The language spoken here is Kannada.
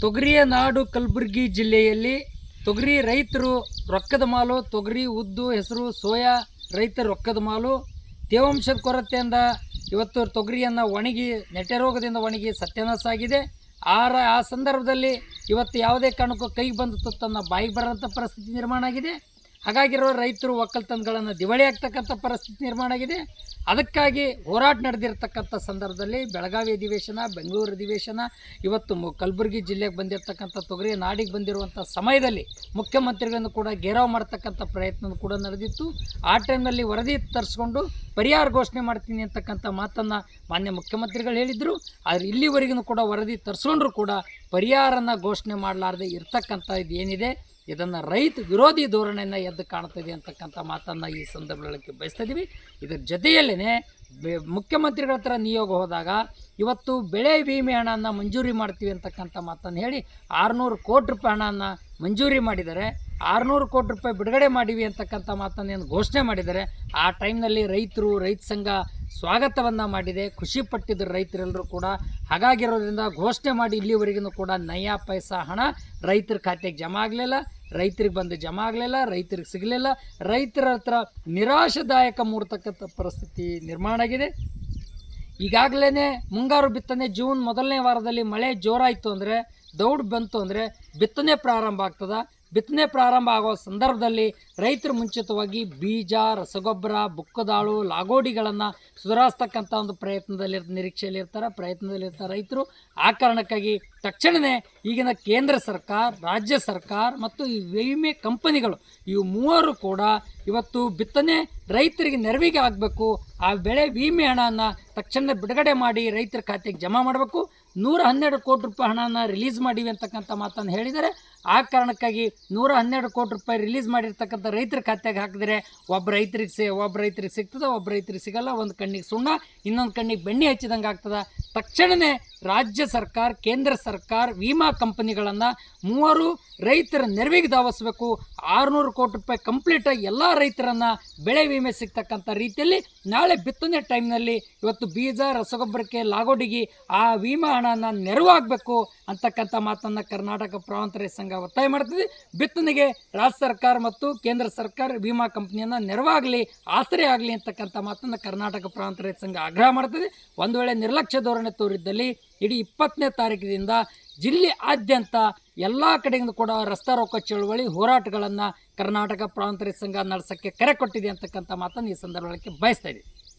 ತೊಗರಿಯ ನಾಡು ಕಲಬುರಗಿ ಜಿಲ್ಲೆಯಲ್ಲಿ ತೊಗರಿ ರೈತರು ರೊಕ್ಕದ ಮಾಲು, ತೊಗರಿ, ಉದ್ದು, ಹೆಸರು, ಸೋಯಾ ರೈತರ ರೊಕ್ಕದ ಮಾಲು. ತೇವಾಂಶದ ಕೊರತೆಯಿಂದ ಇವತ್ತು ತೊಗರಿಯನ್ನು ಒಣಗಿ ನೆಟೆ ರೋಗದಿಂದ ಒಣಗಿ ಸತ್ಯನಾಶ ಆಗಿದೆ. ಆ ರ- ಆ ಸಂದರ್ಭದಲ್ಲಿ ಇವತ್ತು ಯಾವುದೇ ಕಾರಣಕ್ಕೂ ಕೈಗೆ ಬಂದ ತನ್ನ ಬಾಯಿಗೆ ಬರೋಂಥ ಪರಿಸ್ಥಿತಿ ನಿರ್ಮಾಣ ಆಗಿದೆ. ಹಾಗಾಗಿರೋ ರೈತರು ಒಕ್ಕಲ್ತನಗಳನ್ನು ದಿವಾಳಿ ಆಗ್ತಕ್ಕಂಥ ಪರಿಸ್ಥಿತಿ ನಿರ್ಮಾಣ ಆಗಿದೆ. ಅದಕ್ಕಾಗಿ ಹೋರಾಟ ನಡೆದಿರ್ತಕ್ಕಂಥ ಸಂದರ್ಭದಲ್ಲಿ ಬೆಳಗಾವಿ ಅಧಿವೇಶನ, ಬೆಂಗಳೂರು ಅಧಿವೇಶನ, ಇವತ್ತು ಕಲಬುರಗಿ ಜಿಲ್ಲೆಗೆ ಬಂದಿರತಕ್ಕಂಥ ತೊಗರಿ ನಾಡಿಗೆ ಬಂದಿರುವಂಥ ಸಮಯದಲ್ಲಿ ಮುಖ್ಯಮಂತ್ರಿಗಳನ್ನು ಕೂಡ ಘೇರಾವ್ ಮಾಡ್ತಕ್ಕಂಥ ಪ್ರಯತ್ನ ಕೂಡ ನಡೆದಿತ್ತು. ಆ ಟೈಮ್ನಲ್ಲಿ ವರದಿ ತರಿಸ್ಕೊಂಡು ಪರಿಹಾರ ಘೋಷಣೆ ಮಾಡ್ತೀನಿ ಅಂತಕ್ಕಂಥ ಮಾತನ್ನು ಮಾನ್ಯ ಮುಖ್ಯಮಂತ್ರಿಗಳು ಹೇಳಿದರು. ಆದರೆ ಇಲ್ಲಿವರೆಗೂ ಕೂಡ ವರದಿ ತರಿಸ್ಕೊಂಡ್ರು ಕೂಡ ಪರಿಹಾರನ ಘೋಷಣೆ ಮಾಡಲಾರದೆ ಇರ್ತಕ್ಕಂಥ ಏನಿದೆ? ಇದನ್ನು ರೈತ ವಿರೋಧಿ ಧೋರಣೆಯನ್ನು ಎದ್ದು ಕಾಣ್ತದೆ ಅಂತಕ್ಕಂಥ ಮಾತನ್ನು ಈ ಸಂದರ್ಭಗಳಿಗೆ ಬಯಸ್ತಾ ಇದ್ದೀವಿ ಇದರ ಜೊತೆಯಲ್ಲೇ ಮುಖ್ಯಮಂತ್ರಿಗಳ ಹತ್ರ ನಿಯೋಗ ಹೋದಾಗ ಇವತ್ತು ಬೆಳೆ ವಿಮೆ ಹಣವನ್ನು ಮಂಜೂರಿ ಮಾಡ್ತೀವಿ ಅಂತಕ್ಕಂಥ ಮಾತನ್ನು ಹೇಳಿ ಆರುನೂರು ಕೋಟಿ ರೂಪಾಯಿ ಹಣವನ್ನು ಮಂಜೂರಿ ಮಾಡಿದ್ದಾರೆ ಆರುನೂರು ಕೋಟಿ ರೂಪಾಯಿ ಬಿಡುಗಡೆ ಮಾಡಿವಿ ಅಂತಕ್ಕಂಥ ಮಾತನ್ನು ಏನು ಘೋಷಣೆ ಮಾಡಿದ್ದಾರೆ ಆ ಟೈಮ್ನಲ್ಲಿ ರೈತರು, ರೈತ ಸಂಘ ಸ್ವಾಗತವನ್ನು ಮಾಡಿದೆ. ಖುಷಿ ಪಟ್ಟಿದ್ದರು ರೈತರೆಲ್ಲರೂ ಕೂಡ ಹಾಗಾಗಿರೋದ್ರಿಂದ ಘೋಷಣೆ ಮಾಡಿ ಇಲ್ಲಿವರೆಗೂ ಕೂಡ ನಯಾ ಪೈಸಾ ಹಣ ರೈತರ ಖಾತೆಗೆ ಜಮಾ ಆಗಲಿಲ್ಲ. ರೈತರಿಗೆ ಬಂದು ಜಮಾ ಆಗಲಿಲ್ಲ, ರೈತರಿಗೆ ಸಿಗಲಿಲ್ಲ, ರೈತರ ಹತ್ರ ನಿರಾಶದಾಯಕ ಮೂಡ್ತಕ್ಕಂಥ ಪರಿಸ್ಥಿತಿ ನಿರ್ಮಾಣ ಆಗಿದೆ. ಈಗಾಗಲೇ ಮುಂಗಾರು ಬಿತ್ತನೆ ಜೂನ್ ಮೊದಲನೇ ವಾರದಲ್ಲಿ ಮಳೆ ಜೋರಾಯಿತು ಅಂದರೆ ದೌಡ್ ಬಂತು ಅಂದರೆ ಬಿತ್ತನೆ ಪ್ರಾರಂಭ ಆಗ್ತದೆ. ಬಿತ್ತನೆ ಪ್ರಾರಂಭ ಆಗೋ ಸಂದರ್ಭದಲ್ಲಿ ರೈತರು ಮುಂಚಿತವಾಗಿ ಬೀಜ, ರಸಗೊಬ್ಬರ, ಬುಕ್ಕದಾಳು, ಲಾಗೋಡಿಗಳನ್ನು ಸುಧಾರಿಸ್ತಕ್ಕಂಥ ಒಂದು ಪ್ರಯತ್ನದಲ್ಲಿ ನಿರೀಕ್ಷೆಯಲ್ಲಿ ಇರ್ತಾರೆ ಪ್ರಯತ್ನದಲ್ಲಿರ್ತಾರೆ ರೈತರು. ಆ ಕಾರಣಕ್ಕಾಗಿ ತಕ್ಷಣವೇ ಈಗಿನ ಕೇಂದ್ರ ಸರ್ಕಾರ, ರಾಜ್ಯ ಸರ್ಕಾರ ಮತ್ತು ಈ ವಿಮೆ ಕಂಪನಿಗಳು, ಇವು ಮೂವರು ಕೂಡ ಇವತ್ತು ಬಿತ್ತನೆ ರೈತರಿಗೆ ನೆರವಿಗೆ ಆಗಬೇಕು. ಆ ಬೆಳೆ ವಿಮೆ ಹಣನ ತಕ್ಷಣ ಬಿಡುಗಡೆ ಮಾಡಿ ರೈತರ ಖಾತೆಗೆ ಜಮಾ ಮಾಡಬೇಕು. ನೂರ ಹನ್ನೆರಡು ಕೋಟಿ ರೂಪಾಯಿ ಹಣನ ರಿಲೀಸ್ ಮಾಡಿವೆ ಅಂತಕ್ಕಂಥ ಮಾತನ್ನು ಹೇಳಿದರೆ, ಆ ಕಾರಣಕ್ಕಾಗಿ ನೂರ ಹನ್ನೆರಡು ಕೋಟಿ ರೂಪಾಯಿ ರಿಲೀಸ್ ಮಾಡಿರ್ತಕ್ಕಂಥ ರೈತರ ಖಾತೆಗೆ ಹಾಕಿದ್ರೆ ಒಬ್ಬ ರೈತರಿಗೆ ಸೇ, ಒಬ್ಬ ರೈತರಿಗೆ ಸಿಗ್ತದೆ, ಒಬ್ಬ ರೈತರಿಗೆ ಸಿಗಲ್ಲ, ಒಂದು ಕಣ್ಣಿಗೆ ಸುಣ್ಣ, ಇನ್ನೊಂದು ಕಣ್ಣಿಗೆ ಬೆಣ್ಣೆ ಹಚ್ಚಿದಂಗೆ ಆಗ್ತದೆ. ತಕ್ಷಣವೇ ರಾಜ್ಯ ಸರ್ಕಾರ, ಕೇಂದ್ರ ಸರ್ಕಾರ ವಿಮಾ ಕಂಪನಿಗಳನ್ನು ಮೂವರು ರೈತರ ನೆರವಿಗೆ ಧಾವಿಸ್ಬೇಕು. ಆರುನೂರು ಕೋಟಿ ರೂಪಾಯಿ ಕಂಪ್ಲೀಟಾಗಿ ಎಲ್ಲ ರೈತರನ್ನು ಬೆಳೆ ವಿಮೆ ಸಿಗ್ತಕ್ಕಂಥ ರೀತಿಯಲ್ಲಿ ನಾಳೆ ಬಿತ್ತನೆ ಟೈಮ್ನಲ್ಲಿ ಇವತ್ತು ಬೀಜ, ರಸಗೊಬ್ಬರಕ್ಕೆ ಲಾಗೋಡಿಗೆ ಆ ವಿಮಾ ಹಣನ ನೆರವಾಗಬೇಕು ಅಂತಕ್ಕಂಥ ಮಾತನ್ನು ಕರ್ನಾಟಕ ಪ್ರಾಂತರ ರೈತ ಸಂಘ ಒತ್ತಾಯ ಮಾಡ್ತಿದೆ. ಬಿತ್ತನೆಗೆ ರಾಜ್ಯ ಸರ್ಕಾರ ಮತ್ತು ಕೇಂದ್ರ ಸರ್ಕಾರ ವಿಮಾ ಕಂಪ್ನಿಯನ್ನು ನೆರವಾಗಲಿ, ಆಸರೆ ಆಗಲಿ ಅಂತಕ್ಕಂಥ ಮಾತನ್ನು ಕರ್ನಾಟಕ ಪ್ರಾಂತ ರೈತ ಸಂಘ ಆಗ್ರಹ ಮಾಡ್ತದೆ. ಒಂದು ವೇಳೆ ನಿರ್ಲಕ್ಷ್ಯ ಧೋರಣೆ ತೋರಿದ್ದಲ್ಲಿ ಇಡೀ ಇಪ್ಪತ್ತನೇ ತಾರೀಕಿನಿಂದ ಜಿಲ್ಲೆಯಾದ್ಯಂತ ಎಲ್ಲ ಕಡೆಯಿಂದ ಕೂಡ ರಸ್ತೆ ರೋಕ ಚಳುವಳಿ ಹೋರಾಟಗಳನ್ನು ಕರ್ನಾಟಕ ಪ್ರಾಂತರಿ ಸಂಘ ನಡೆಸೋಕ್ಕೆ ಕರೆ ಕೊಟ್ಟಿದೆ ಅಂತಕ್ಕಂಥ ಮಾತನ್ನು ಈ ಸಂದರ್ಭಕ್ಕೆ ಬಯಸ್ತಾ